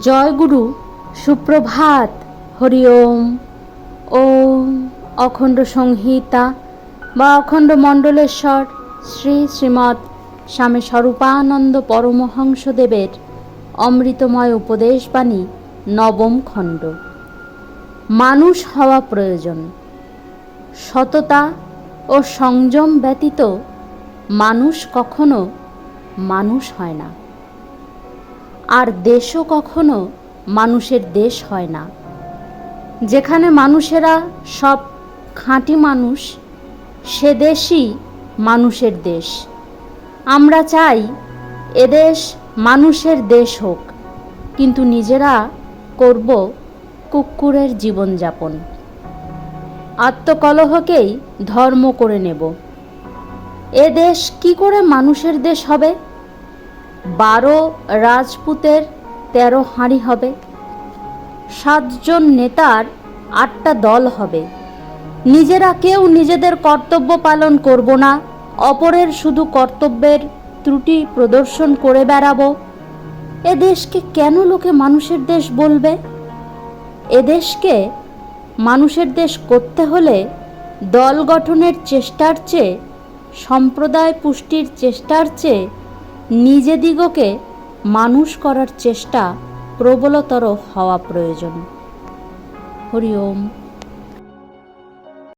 জয় গুরু সুপ্রভাত, হরি ওম। ওম অখণ্ড সংহিতা বা অখণ্ড মণ্ডলেশ্বর শ্রী শ্রীমৎ স্বামী স্বরূপানন্দ পরমহংসদেবের অমৃতময় উপদেশবাণী, নবম খণ্ড। মানুষ হওয়া প্রয়োজন। সততা ও সংযম ব্যতীত মানুষ কখনো মানুষ হয় না। আর দেশও কখনো মানুষের দেশ হয় না। যেখানে মানুষেরা সব খাঁটি মানুষ, সে দেশই মানুষের দেশ। আমরা চাই এদেশ মানুষের দেশ হোক, কিন্তু নিজেরা করব কুকুরের জীবনযাপন। আত্মকলহকেই ধর্ম করে নেব। এ দেশ কি করে মানুষের দেশ হবে? বারো রাজপুতের তেরো হাঁড়ি হবে। সাতজন নেতার আটটা দল হবে। নিজেরা কেউ নিজেদের কর্তব্য পালন করব না, অপরের শুধু কর্তব্যের ত্রুটি প্রদর্শন করে বেড়াবো। এ দেশকে কেন লোকে মানুষের দেশ বলবে? এ দেশকে মানুষের দেশ করতে হলে দল গঠনের চেষ্টার চেয়ে, সম্প্রদায় পুষ্টির চেষ্টার চেয়ে নিজেদিগকে মানুষ করার চেষ্টা প্রবলতর হওয়া প্রয়োজন। হরি ওম।